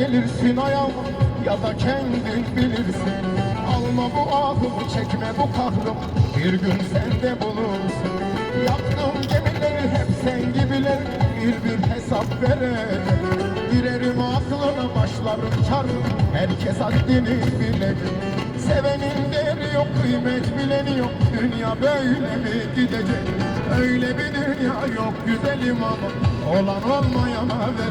gelirsin ayağıma ya da kendin bilirsin. Alma bu ahımı çekme bu kahrım bir gün sen de bulursun. Yaktığım gemileri hep sen gibiler. Bir bir hesap verecek Girerim aklına başlarım çarım herkes haddini bilecek Sevenin değeri yok kıymet bileni yok. Dünya böyle mi gidecek? Öyle bir dünya yok güzelim ama olan olmayana verecek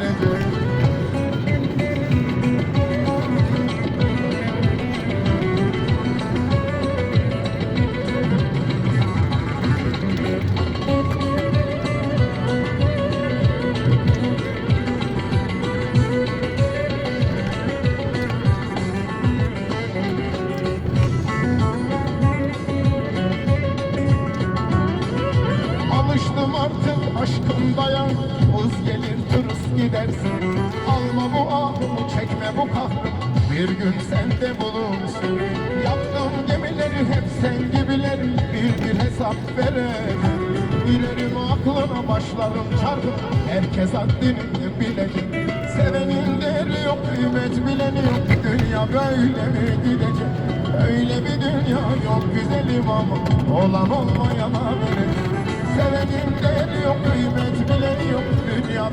Alıştım artık aşkım dayan Uz gelir tırıs gidersin. Alma bu ahımı çekme bu kahrım Bir gün sen de bulursun. Yaptığım gemileri hep sen gibiler Bir bir hesap verir Girerim aklına başlarım çarpıp Herkes haddini bilecek. Sevenin değeri yok kıymet bileni yok. Dünya böyle mi gidecek? Öyle bir dünya yok güzelim ama Olan olmayana verecek. Sevenin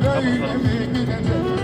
değeri